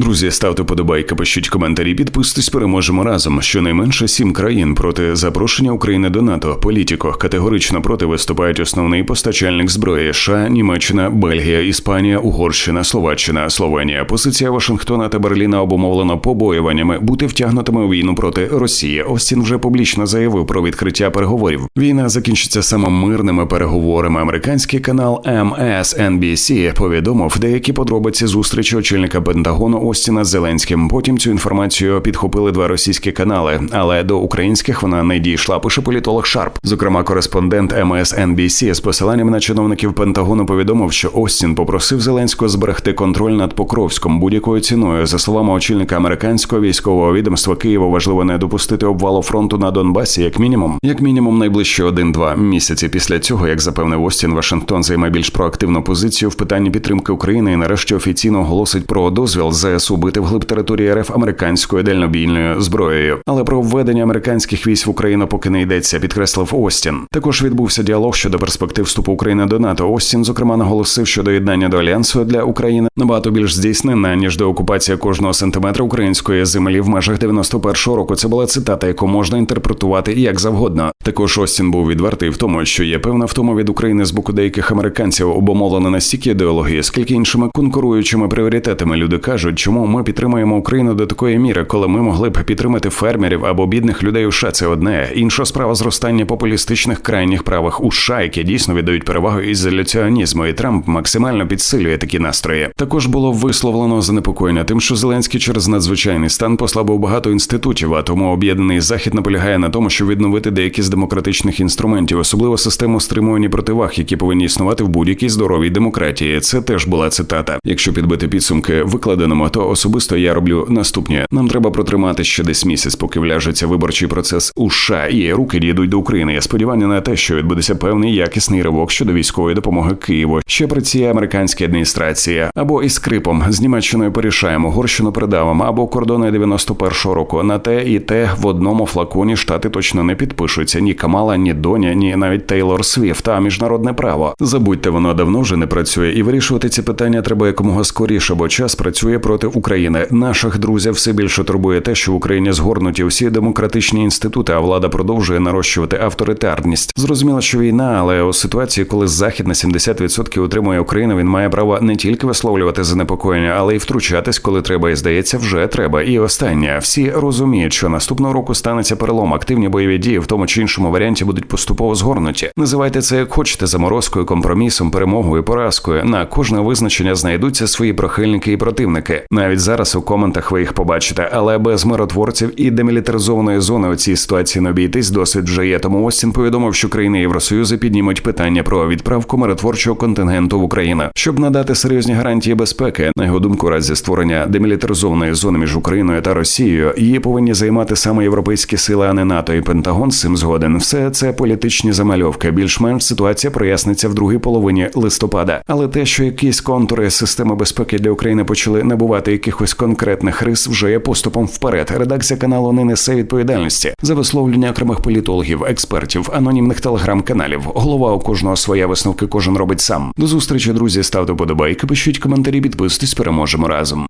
Друзі, ставте подобайки, пишіть коментарі, підписуйтесь, переможемо разом. Щонайменше сім країн проти запрошення України до НАТО. Політіко категорично проти виступають основний постачальник зброї США, Німеччина, Бельгія, Іспанія, Угорщина, Словаччина, Словенія. Позиція Вашингтона та Берліна обумовлена побоюваннями бути втягнутими у війну проти Росії. Остін вже публічно заявив про відкриття переговорів. Війна закінчиться саме мирними переговорами. Американський канал MSNBC повідомив деякі подробиці зустрічі очільника Пентагону Остіна з Зеленським. Потім цю інформацію підхопили два російські канали, але до українських вона не дійшла. Пише політолог Шарп. Зокрема, кореспондент MSNBC з посиланням на чиновників Пентагону повідомив, що Остін попросив Зеленського зберегти контроль над Покровськом будь-якою ціною. За словами очільника американського військового відомства Києва, важливо не допустити обвалу фронту на Донбасі, як мінімум, як мінімум, найближчі один-два місяці. Після цього, як запевнив Остін, Вашингтон займе більш проактивну позицію в питанні підтримки України і нарешті офіційно оголосить про дозвіл ЗСУ бити вглиб території РФ американською дальнобійною зброєю. Але про введення американських військ в Україну поки не йдеться, підкреслив Остін. Також відбувся діалог щодо перспектив вступу України до НАТО. Остін, зокрема, наголосив, що доєднання до альянсу для України набагато більш здійснена ніж до окупація кожного сантиметра української землі в межах 91-го року. Це була цитата, яку можна інтерпретувати як завгодно. Також Остін був відвертий в тому, що є певна втома від України з боку деяких американців обумовлена настільки ідеологією, скільки іншими конкуруючими пріоритетами люди кажуть, чому ми підтримуємо Україну до такої міри, коли ми могли б підтримати фермерів або бідних людей у США. Це одне інша справа зростання популістичних крайніх правих у США, які дійсно віддають перевагу ізоляціонізму, і Трамп максимально підсилює такі настрої. Також було висловлено занепокоєння тим, що Зеленський через надзвичайний стан послабив багато інститутів, а тому об'єднаний захід наполягає на тому, щоб відновити деякі з демократичних інструментів, особливо систему стримувань і противаг, які повинні існувати в будь-якій здоровій демократії. Це теж була цитата. Якщо підбити підсумки викладеному, то особисто я роблю наступне: нам треба протримати ще десь місяць, поки вляжеться виборчий процес у США, і руки дійдуть до України. Я сподівання на те, що відбудеться певний якісний ривок щодо військової допомоги Києву. Ще при цій американській адміністрації або із крипом з Німеччиною порішаємо, Горщину придавимо, або кордони 91-го року. На те і те в одному флаконі штати точно не підпишуться ні Камала, ні Доня, ні навіть Тейлор Свіфт, а міжнародне право. Забудьте, воно давно вже не працює, і вирішувати ці питання треба якомога скоріше, бо час працює проти України. Наших друзів все більше турбує те, що в Україні згорнуті всі демократичні інститути, а влада продовжує нарощувати авторитарність. Зрозуміло, що війна, але у ситуації, коли захід на 70% утримує Україну, він має право не тільки висловлювати занепокоєння, але й втручатись, коли треба, і здається, вже треба. І останнє всі розуміють, що наступного року станеться перелом. Активні бойові дії в тому чи іншому варіанті будуть поступово згорнуті. Називайте це як хочете заморозкою, компромісом, перемогою, поразкою. На кожне визначення знайдуться свої прихильники і противники. Навіть зараз у коментах ви їх побачите, але без миротворців і демілітаризованої зони у цій ситуації не обійтись досвід вже є. Тому Остін повідомив, що країни Євросоюзу піднімуть питання про відправку миротворчого контингенту в Україну, щоб надати серйозні гарантії безпеки. На його думку, разі створення демілітаризованої зони між Україною та Росією її повинні займати саме європейські сили, а не НАТО і Пентагон з цим згоден. Все це політичні замальовки. Більш-менш ситуація проясниться в другій половині листопада. Але те, що якісь контури системи безпеки для України почали набувати якихось конкретних рис, вже є поступом вперед. Редакція каналу не несе відповідальності за висловлення окремих політологів, експертів, анонімних телеграм-каналів. Голова у кожного своя висновки кожен робить сам. До зустрічі, друзі. Ставте подобайки, пишіть коментарі, підписуйтесь, переможемо разом.